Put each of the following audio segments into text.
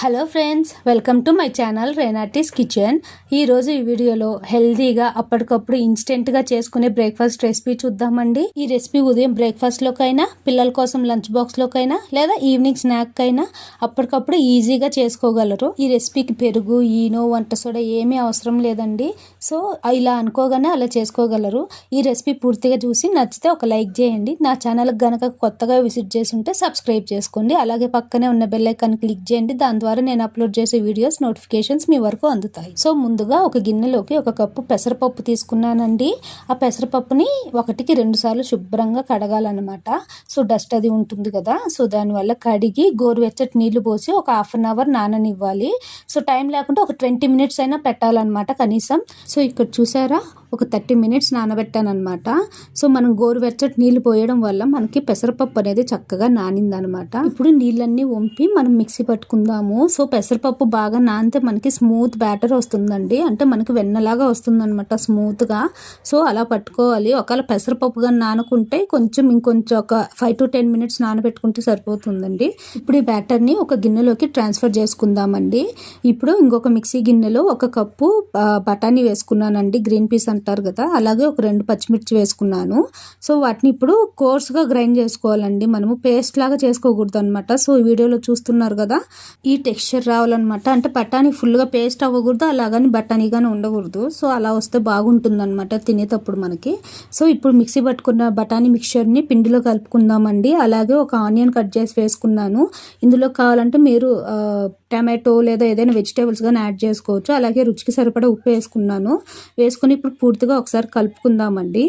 Hello friends welcome to my channel Renati's kitchen ఈరోజు ఈ వీడియోలో హెల్తీగా అప్పటికప్పుడు ఇన్స్టెంట్గా చేసుకునే బ్రేక్ఫాస్ట్ రెసిపీ చూద్దామండి. ఈ రెసిపీ ఉదయం బ్రేక్ఫాస్ట్లోకైనా పిల్లల కోసం లంచ్ బాక్స్లోకైనా లేదా ఈవినింగ్ స్నాక్ అయినా అప్పటికప్పుడు ఈజీగా చేసుకోగలరు. ఈ రెసిపీకి పెరుగు ఈనో వంట సోడా ఏమీ అవసరం లేదండి. సో ఇలా అనుకోగానే అలా చేసుకోగలరు. ఈ రెసిపీ పూర్తిగా చూసి నచ్చితే ఒక లైక్ చేయండి. నా ఛానల్కి గనక కొత్తగా విజిట్ చేసి ఉంటే సబ్స్క్రైబ్ చేసుకోండి. అలాగే పక్కనే ఉన్న బెల్ ఐకాన్ క్లిక్ చేయండి. దాని ద్వారా నేను అప్లోడ్ చేసే వీడియోస్ నోటిఫికేషన్స్ మీ వరకు అందుతాయి. సో ముందుగా ఒక గిన్నెలోకి ఒక కప్పు పెసరపప్పు తీసుకున్నానండి. ఆ పెసరపప్పుని ఒకటికి రెండు సార్లు శుభ్రంగా కడగాలన్నమాట. సో డస్ట్ అది ఉంటుంది కదా. సో దానివల్ల కడిగి గోరువెచ్చటి నీళ్ళు పోసి ఒక హాఫ్ అన్ అవర్ నాననివ్వాలి. సో టైం లేకుండా ఒక ట్వంటీ మినిట్స్ అయినా పెట్టాలన్నమాట కనీసం. సో ఇక్కడ చూసారా? ఒక థర్టీ మినిట్స్ నానబెట్టానమాట సో మనం గోరువెచ్చటి నీళ్ళు పోయడం వల్ల మనకి పెసరపప్పు అనేది చక్కగా నానిందనమాట ఇప్పుడు నీళ్ళన్నీ వంపి మనం మిక్సీ పట్టుకుందాము. సో పెసరపప్పు బాగా నానితే మనకి స్మూత్ బ్యాటర్ వస్తుందండి. అంటే మనకి వెన్నలాగా వస్తుందన్నమాట స్మూత్గా. సో అలా పట్టుకోవాలి. ఒకవేళ పెసరపప్పుగా నానుకుంటే కొంచెం ఇంకొంచెం ఒక ఫైవ్ టు టెన్ మినిట్స్ నానబెట్టుకుంటే సరిపోతుందండి. ఇప్పుడు ఈ బ్యాటర్ని ఒక గిన్నెలోకి ట్రాన్స్ఫర్ చేసుకుందామండి. ఇప్పుడు ఇంకొక మిక్సీ గిన్నెలో ఒక కప్పు బఠానీ వేసుకున్నానండి. గ్రీన్ పీస్ అంటారు కదా అలాగే ఒక రెండు పచ్చిమిర్చి వేసుకున్నాను. సో వాటిని ఇప్పుడు కోర్స్గా గ్రైండ్ చేసుకోవాలండి. మనము పేస్ట్ లాగా చేసుకోకూడదు అనమాట సో ఈ వీడియోలో చూస్తున్నారు కదా ఈ టెక్స్చర్ రావాలన్నమాట. అంటే బఠానీ ఫుల్గా పేస్ట్ అవ్వకూడదు అలాగని బఠానీగానే ఉండకూడదు. సో అలా వస్తే బాగుంటుంది అనమాట తినేటప్పుడు మనకి. సో ఇప్పుడు మిక్సీ పట్టుకున్న బఠానీ మిక్చర్ని పిండిలో కలుపుకుందామండి. అలాగే ఒక ఆనియన్ కట్ చేసి వేసుకున్నాను. ఇందులో కావాలంటే మీరు టమాటో లేదా ఏదైనా వెజిటేబుల్స్ కానీ యాడ్ చేసుకోవచ్చు. అలాగే రుచికి సరిపడా ఉప్పు వేసుకున్నాను. వేసుకుని ఇప్పుడు పూర్తిగా ఒకసారి కలుపుకుందామండి.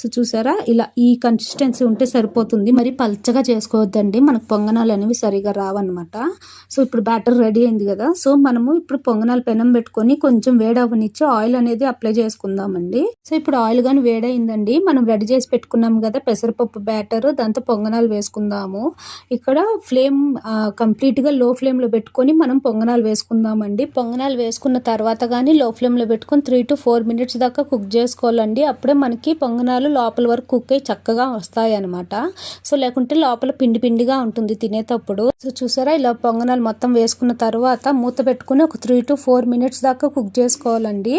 సో చూసారా? ఇలా ఈ కన్సిస్టెన్సీ ఉంటే సరిపోతుంది. మరి పల్చగా చేసుకోవద్దండి. మనకు పొంగనాలు అనేవి సరిగా రావన్నమాట. సో ఇప్పుడు బ్యాటర్ రెడీ అయింది కదా. సో మనము ఇప్పుడు పొంగనాలు పెనం పెట్టుకొని కొంచెం వేడవనిచ్చి ఆయిల్ అనేది అప్లై చేసుకుందామండి. సో ఇప్పుడు ఆయిల్ కానీ వేడైందండి మనం రెడీ చేసి పెట్టుకున్నాం కదా పెసరపప్పు బ్యాటర్ దాంతో పొంగనాలు వేసుకుందాము. ఇక్కడ ఫ్లేమ్ కంప్లీట్గా లో ఫ్లేమ్లో పెట్టుకొని మనం పొంగనాలు వేసుకుందామండి. పొంగనాలు వేసుకున్న తర్వాత కానీ లో ఫ్లేమ్లో పెట్టుకొని త్రీ టు ఫోర్ మినిట్స్ దాకా కుక్ చేసుకోవాలండి. అప్పుడే మనకి పొంగనాలు లోపల వరకు కుక్ అయి చక్కగా వస్తాయి అనమాట సో లేకుంటే లోపల పిండి పిండిగా ఉంటుంది తినేటప్పుడు. సో చూసారా ఇలా పొంగనాలు మొత్తం వేసుకున్న తర్వాత మూత పెట్టుకుని ఒక త్రీ టు ఫోర్ మినిట్స్ దాకా కుక్ చేసుకోవాలండి.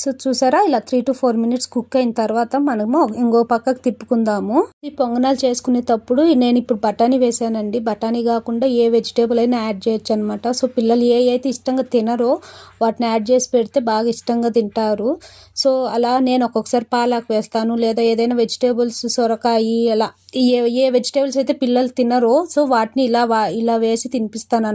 సో చూసారా ఇలా three to four minutes cook అయిన తర్వాత మనము ఇంకో పక్కకు తిప్పుకుందాము. ఈ పొంగనాలు చేసుకునేటప్పుడు నేను ఇప్పుడు బఠానీ వేసానండి. బఠానీ కాకుండా ఏ వెజిటేబుల్ అయినా యాడ్ చేయొచ్చు అనమాట సో పిల్లలు ఏ అయితే ఇష్టంగా తినరో వాటిని యాడ్ చేసి పెడితే బాగా ఇష్టంగా తింటారు. సో అలా నేను ఒక్కొక్కసారి పాలాకు వేస్తాను లేదా ఏదైనా వెజిటేబుల్స్ సొరకాయ ఇలా ఏ ఏ వెజిటేబుల్స్ అయితే పిల్లలు తినరో సో వాటిని ఇలా ఇలా వేసి తినిపిస్తాను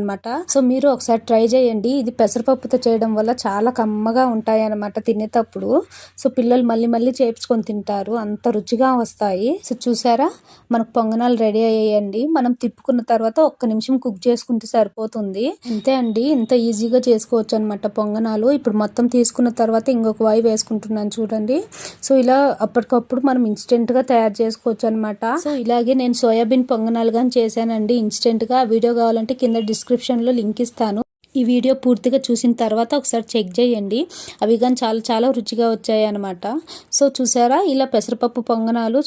సో మీరు ఒకసారి ట్రై చేయండి. ఇది పెసరపప్పుతో చేయడం వల్ల చాలా కమ్మగా ఉంటాయి అనమాట తినేటప్పుడు. సో పిల్లలు మళ్ళీ మళ్ళీ చేపించుకొని తింటారు. అంత రుచిగా వస్తాయి. సో చూసారా? మనకు పొంగనాలు రెడీ అయ్యాయండి. మనం తిప్పుకున్న తర్వాత ఒక్క నిమిషం కుక్ చేసుకుంటే సరిపోతుంది. అంతే అండి. ఇంత ఈజీగా చేసుకోవచ్చు అనమాట పొంగనాలు. ఇప్పుడు మొత్తం తీసుకున్న తర్వాత ఇంకొక వాయి వేసుకుంటున్నాను చూడండి. సో ఇలా అప్పటికప్పుడు మనం ఇన్స్టెంట్గా తయారు చేసుకోవచ్చు అనమాట సో ఇలాగే నేను సోయాబీన్ పొంగనాలు కానీ చేశానండి. ఇన్స్టెంట్గా ఆ వీడియో కావాలంటే కింద డిస్క్రిప్షన్లో లింక్ ఇస్తాను. ఈ వీడియో పూర్తిగా చూసిన తర్వాత ఒకసారి చెక్ చేయండి. అవి కానీ చాలా చాలా రుచిగా వచ్చాయి అనమాట సో చూసారా? ఇలా పెసరపప్పు పొంగనాలు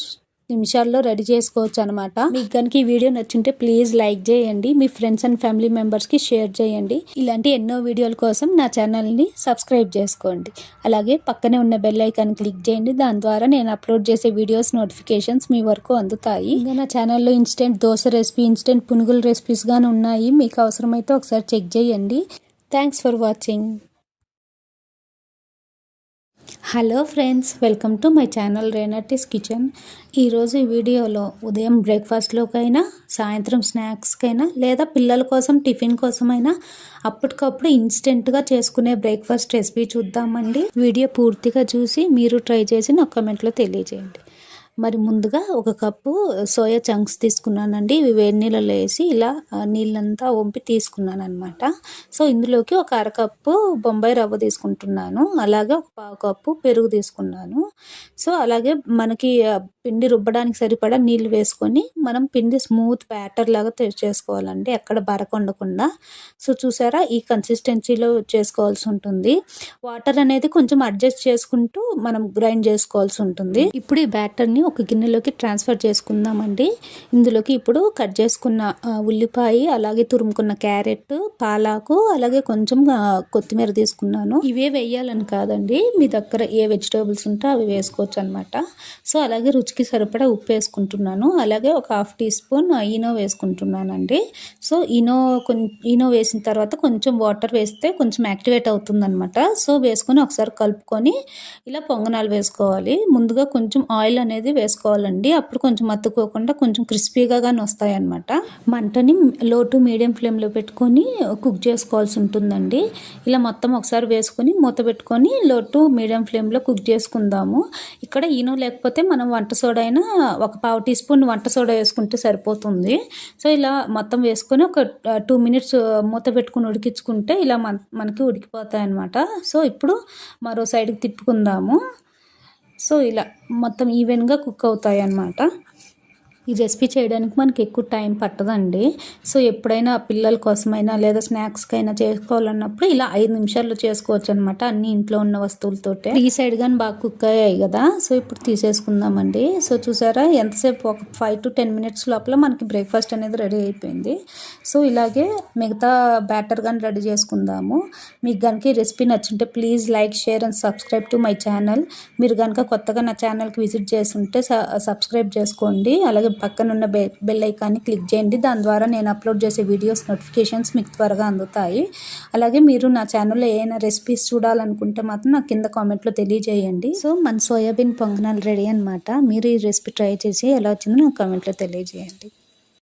నిమిషాల్లో రెడీ చేసుకోవచ్చు అనమాట మీకు కనుక ఈ వీడియో నచ్చుంటే ప్లీజ్ లైక్ చేయండి. మీ ఫ్రెండ్స్ అండ్ ఫ్యామిలీ మెంబర్స్కి షేర్ చేయండి. ఇలాంటి ఎన్నో వీడియోల కోసం నా ఛానల్ని సబ్స్క్రైబ్ చేసుకోండి. అలాగే పక్కనే ఉన్న బెల్ ఐకాన్ క్లిక్ చేయండి. దాని ద్వారా నేను అప్లోడ్ చేసే వీడియోస్ నోటిఫికేషన్స్ మీ వరకు అందుతాయి. ఇంకా నా ఛానల్లో ఇన్స్టెంట్ దోశ రెసిపీ ఇన్స్టెంట్ పునుగుల రెసిపీస్ కానీ ఉన్నాయి. మీకు అవసరమైతే ఒకసారి చెక్ చేయండి. Thanks for watching. Hello friends welcome to my channel Renati's kitchen ఈరోజు ఈ వీడియోలో ఉదయం బ్రేక్ఫాస్ట్లోకైనా సాయంత్రం స్నాక్స్కైనా లేదా పిల్లల కోసం టిఫిన్ కోసమైనా అప్పటికప్పుడు ఇన్స్టెంట్గా చేసుకునే బ్రేక్ఫాస్ట్ రెసిపీ చూద్దామండి. వీడియో పూర్తిగా చూసి మీరు ట్రై చేసి నా కామెంట్లో తెలియజేయండి. మరి ముందుగా ఒక కప్పు సోయా చంక్స్ తీసుకున్నానండి. ఇవి వేడి నీళ్ళలో వేసి ఇలా నీళ్ళంతా వంపి తీసుకున్నాను అనమాట సో ఇందులోకి ఒక అరకప్పు బొంబాయి రవ్వ తీసుకుంటున్నాను. అలాగే ఒక పావు కప్పు పెరుగు తీసుకున్నాను. సో అలాగే మనకి పిండి రుబ్బడానికి సరిపడా నీళ్ళు వేసుకొని మనం పిండి స్మూత్ బ్యాటర్ లాగా చేసుకోవాలండి. ఎక్కడ బరకొండకుండా సో చూసారా? ఈ కన్సిస్టెన్సీలో చేసుకోవాల్సి ఉంటుంది. వాటర్ అనేది కొంచెం అడ్జస్ట్ చేసుకుంటూ మనం గ్రైండ్ చేసుకోవాల్సి ఉంటుంది. ఇప్పుడు ఈ బ్యాటర్ని ఒక గిన్నెలోకి ట్రాన్స్ఫర్ చేసుకుందామండి. ఇందులోకి ఇప్పుడు కట్ చేసుకున్న ఉల్లిపాయ అలాగే తురుముకున్న క్యారెట్ పాలాకు అలాగే కొంచెం కొత్తిమీర తీసుకున్నాను. ఇవే వేయాలని కాదండి. మీ దగ్గర ఏ వెజిటేబుల్స్ ఉంటే అవి వేసుకోవచ్చు అనమాట సో అలాగే రుచికి సరిపడా ఉప్పు వేసుకుంటున్నాను. అలాగే ఒక హాఫ్ టీ స్పూన్ ఈనో వేసుకుంటున్నానండి. సో ఈనో కొంచెం ఈనో వేసిన తర్వాత కొంచెం వాటర్ వేస్తే కొంచెం యాక్టివేట్ అవుతుందనమాట సో వేసుకొని ఒకసారి కలుపుకొని ఇలా పొంగనాలు వేసుకోవాలి. ముందుగా కొంచెం ఆయిల్ అనేది వేసుకోవాలండి. అప్పుడు కొంచెం అత్తుకోకుండా కొంచెం క్రిస్పీగా కానీ వస్తాయన్నమాట. మంటని లో టు మీడియం ఫ్లేమ్లో పెట్టుకొని కుక్ చేసుకోవాల్సి ఉంటుందండి. ఇలా మొత్తం ఒకసారి వేసుకొని మూత పెట్టుకొని లో టు మీడియం ఫ్లేమ్లో కుక్ చేసుకుందాము. ఇక్కడ ఈనో లేకపోతే మనం వంట సోడా అయినా ఒక పావు టీ స్పూన్ వంట సోడా వేసుకుంటే సరిపోతుంది. సో ఇలా మొత్తం వేసుకొని ఒక టూ మినిట్స్ మూత పెట్టుకుని ఉడికించుకుంటే ఇలా మన మనకి ఉడికిపోతాయి అన్నమాట సో ఇప్పుడు మరో సైడ్కి తిప్పుకుందాము. సో ఇలా మొత్తం ఈవెన్గా కుక్ అవుతాయి అన్నమాట ఈ రెసిపీ చేయడానికి మనకి ఎక్కువ టైం పట్టదండి. సో ఎప్పుడైనా పిల్లల కోసమైనా లేదా స్నాక్స్కైనా చేసుకోవాలన్నప్పుడు ఇలా ఐదు నిమిషాల్లో చేసుకోవచ్చు అనమాట అన్ని ఇంట్లో ఉన్న వస్తువులతోటే. ఈ సైడ్ కానీ బాగా కుక్ అయ్యాయి కదా సో ఇప్పుడు తీసేసుకుందామండి. సో చూసారా ఎంతసేపు ఒక ఫైవ్ టు టెన్ మినిట్స్ లోపల మనకి బ్రేక్ఫాస్ట్ అనేది రెడీ అయిపోయింది. సో ఇలాగే మిగతా బ్యాటర్ కానీ రెడీ చేసుకుందాము. మీకు కనుక ఈ recipe నచ్చుంటే please like share and subscribe to my channel. మీరు కనుక కొత్తగా నా ఛానల్కి విజిట్ చేస్తుంటే సబ్స్క్రైబ్ చేసుకోండి. అలాగే పక్కనున్న బె బెల్ ఐకాన్ని క్లిక్ చేయండి. దాని ద్వారా నేను అప్లోడ్ చేసే వీడియోస్ నోటిఫికేషన్స్ మీకు త్వరగా అందుతాయి. అలాగే మీరు నా ఛానల్లో ఏమైనా రెసిపీస్ చూడాలనుకుంటే మాత్రం నాకు కింద కామెంట్లో తెలియజేయండి. సో మన సోయాబీన్ పొంగనాలు రెడీ అనమాట మీరు ఈ రెసిపీ ట్రై చేసి ఎలా వచ్చిందో నాకు కామెంట్లో తెలియజేయండి.